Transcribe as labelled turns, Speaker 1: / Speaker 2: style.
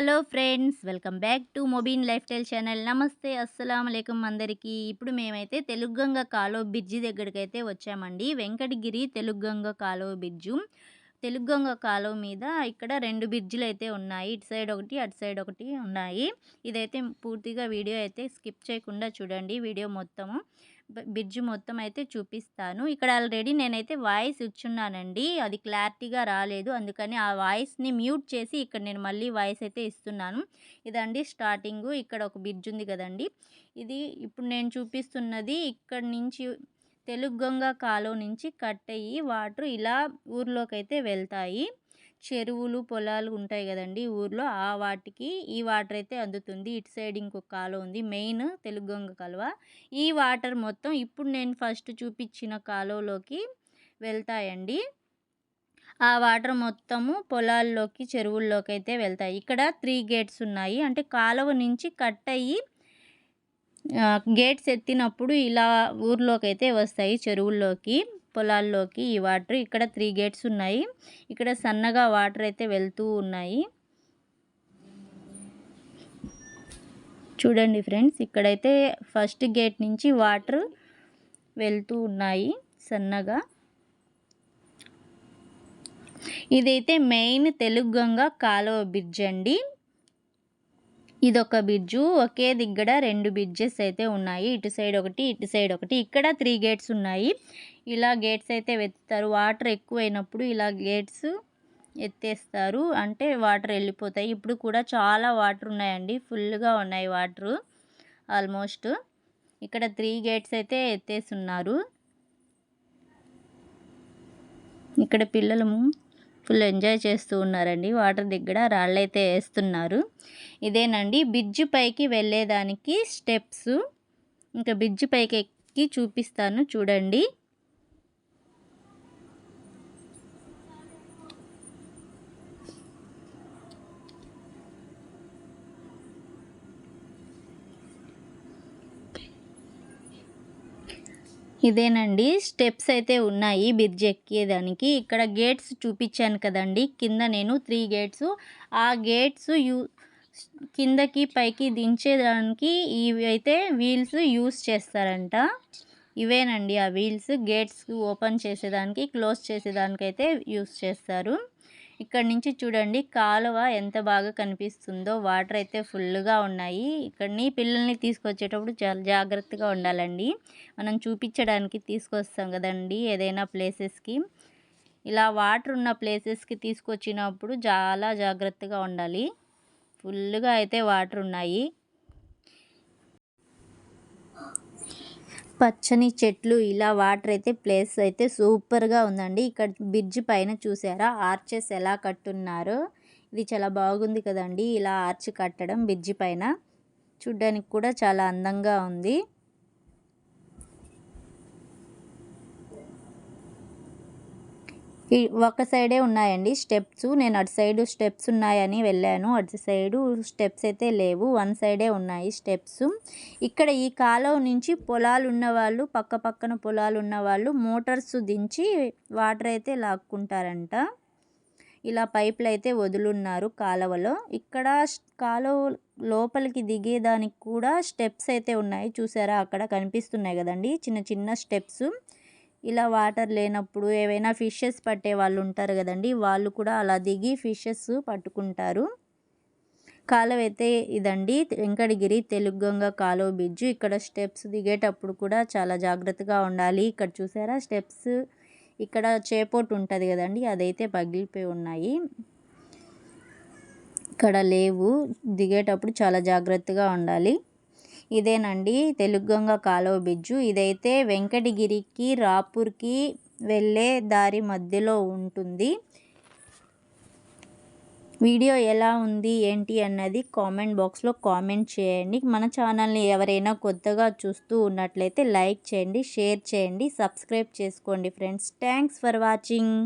Speaker 1: Hello friends welcome back to Mobeen lifestyle channel. నమస్తే అస్సలం అయికం అందరికీ. ఇప్పుడు మేమైతే తెలుగంగ కాలో బ్రిడ్జి దగ్గరికి అయితే వచ్చామండి. వెంకటగిరి తెలుగంగ కాలువ బ్రిడ్జు. తెలుగంగ కాలువ మీద ఇక్కడ రెండు బ్రిడ్జిలు అయితే ఉన్నాయి. ఇటు సైడ్ ఒకటి అటు సైడ్ ఒకటి ఉన్నాయి. ఇదైతే పూర్తిగా వీడియో అయితే స్కిప్ చేయకుండా చూడండి. వీడియో మొత్తము బ్రిడ్జ్ మొత్తం అయితే చూపిస్తాను. ఇక్కడ ఆల్రెడీ నేనైతే వాయిస్ ఇచ్చున్నానండి. అది క్లారిటీగా రాలేదు. అందుకని ఆ వాయిస్ని మ్యూట్ చేసి ఇక్కడ నేను మళ్ళీ వాయిస్ అయితే ఇస్తున్నాను. ఇదండి స్టార్టింగ్. ఇక్కడ ఒక బ్రిడ్జ్ ఉంది కదండి. ఇది ఇప్పుడు నేను చూపిస్తున్నది ఇక్కడ నుంచి తెలుగొంగ కాలువ నుంచి కట్ అయ్యి వాటర్ ఇలా ఊర్లోకి అయితే వెళ్తాయి. చెరువులు పొలాలు ఉంటాయి కదండి ఊర్లో. ఆ వాటికి ఈ వాటర్ అయితే అందుతుంది. ఇటు సైడ్ ఇంకొక కాలువ ఉంది. మెయిన్ తెలుగొంగ కాలువ. ఈ వాటర్ మొత్తం ఇప్పుడు నేను ఫస్ట్ చూపించిన కాలువలోకి వెళ్తాయండి. ఆ వాటర్ మొత్తము పొలాల్లోకి చెరువుల్లోకి అయితే వెళ్తాయి. ఇక్కడ త్రీ గేట్స్ ఉన్నాయి. అంటే కాలువ నుంచి కట్ అయ్యి గేట్స్ ఎత్తినప్పుడు ఇలా ఊర్లోకి అయితే వస్తాయి చెరువుల్లోకి పొలాల్లోకి ఈ వాటర్. ఇక్కడ త్రీ గేట్స్ ఉన్నాయి. ఇక్కడ సన్నగా వాటర్ అయితే వెళ్తూ ఉన్నాయి. చూడండి ఫ్రెండ్స్ ఇక్కడైతే ఫస్ట్ గేట్ నుంచి వాటర్ వెళ్తూ ఉన్నాయి సన్నగా. ఇదైతే మెయిన్ తెలుగు గంగ కాలువ బ్రిడ్జ్ అండి. ఇదొక బ్రిడ్జు ఒకే దగ్గర రెండు బ్రిడ్జెస్ అయితే ఉన్నాయి. ఇటు సైడ్ ఒకటి ఇటు సైడ్ ఒకటి. ఇక్కడ త్రీ గేట్స్ ఉన్నాయి. ఇలా గేట్స్ అయితే వెతుతారు వాటర్ ఎక్కువైనప్పుడు ఇలా గేట్స్ ఎత్తేస్తారు. అంటే వాటర్ వెళ్ళిపోతాయి. ఇప్పుడు కూడా చాలా వాటర్ ఉన్నాయండి. ఫుల్గా ఉన్నాయి వాటర్ ఆల్మోస్ట్ ఇక్కడ త్రీ గేట్స్ అయితే ఎత్తేస్తున్నారు. ఇక్కడ పిల్లలు ఫుల్ ఎంజాయ్ చేస్తూ ఉన్నారండి. వాటర్ దగ్గర రాళ్ళైతే వేస్తున్నారు. ఇదేనండి. బ్రిడ్జ్ పైకి వెళ్ళేదానికి స్టెప్స్. ఇంకా బ్రిడ్జ్ పైకి ఎక్కి చూపిస్తాను. చూడండి. ఇదేనండి. స్టెప్స్ అయితే ఉన్నాయి బ్రిడ్జ్ ఎక్కేదానికి. ఇక్కడ గేట్స్ చూపించాను కదండి. కింద నేను త్రీ గేట్స్. ఆ గేట్స్ యూ కిందకి పైకి దించేదానికి ఇవి అయితే వీల్స్ యూస్ చేస్తారంట. ఇవేనండి ఆ వీల్స్. గేట్స్ ఓపెన్ చేసేదానికి క్లోజ్ చేసేదానికైతే యూస్ చేస్తారు. ఇక్కడ నుంచి చూడండి కాలువ ఎంత బాగా కనిపిస్తుందో. వాటర్ అయితే ఫుల్గా ఉన్నాయి. ఇక్కడిని పిల్లల్ని తీసుకొచ్చేటప్పుడు చాలా జాగ్రత్తగా ఉండాలండి. మనం చూపించడానికి తీసుకొస్తాం కదండి ఏదైనా ప్లేసెస్కి. ఇలా వాటర్ ఉన్న ప్లేసెస్కి తీసుకొచ్చినప్పుడు చాలా జాగ్రత్తగా ఉండాలి. ఫుల్గా అయితే వాటర్ ఉన్నాయి. పచ్చని చెట్లు ఇలా వాటర్ అయితే ప్లేస్ అయితే సూపర్గా ఉందండి. ఇక్కడ బ్రిడ్జ్ పైన చూసారా? ఆర్చెస్ ఎలా కట్టున్నారో? ఇది చాలా బాగుంది కదండి. ఇలా ఆర్చ్ కట్టడం బ్రిడ్జ్ పైన. చూడ్డానికి కూడా చాలా అందంగా ఉంది. ఒక సైడే ఉన్నాయండి స్టెప్స్. నేను అటు సైడ్ స్టెప్స్ ఉన్నాయని వెళ్ళాను. అటు సైడు స్టెప్స్ అయితే లేవు. వన్ సైడే ఉన్నాయి స్టెప్స్. ఇక్కడ ఈ కాలువ నుంచి పొలాలు ఉన్నవాళ్ళు పక్క పక్కన పొలాలు ఉన్నవాళ్ళు మోటార్స్ దించి వాటర్ అయితే లాక్కుంటారంట. ఇలా పైపులు అయితే వదులున్నారు కాలువలో. ఇక్కడ కాలువ లోపలికి దిగేదానికి కూడా స్టెప్స్ అయితే ఉన్నాయి. చూసారా? అక్కడ కనిపిస్తున్నాయి కదండి. చిన్న చిన్న స్టెప్స్. ఇలా వాటర్ లేనప్పుడు ఏవైనా ఫిషెస్ పట్టే వాళ్ళు ఉంటారు కదండి వాళ్ళు కూడా అలా దిగి ఫిషెస్ పట్టుకుంటారు. కాలువ అయితే ఇదండి వెంకటగిరి తెలుగుగంగ కాలువ బ్రిడ్జ్. ఇక్కడ స్టెప్స్ దిగేటప్పుడు కూడా చాలా జాగ్రత్తగా ఉండాలి. ఇక్కడ చూసారా స్టెప్స్ ఇక్కడ చేపోటు ఉంటుంది కదండి అదైతే పగిలిపోయి ఉన్నాయి. ఇక్కడ లేవు దిగేటప్పుడు చాలా జాగ్రత్తగా ఉండాలి. ఇదేనండి తెలుగంగ కాలువ బ్రిడ్జు. ఇదైతే వెంకటగిరికి రాపూర్కి వెళ్ళే దారి మధ్యలో ఉంటుంది. వీడియో ఎలా ఉంది ఏంటి అన్నది కామెంట్ బాక్స్లో కామెంట్ చేయండి. మన ఛానల్ని ఎవరైనా కొత్తగా చూస్తూ ఉన్నట్లయితే లైక్ చేయండి షేర్ చేయండి సబ్స్క్రైబ్ చేసుకోండి ఫ్రెండ్స్. Thanks for watching.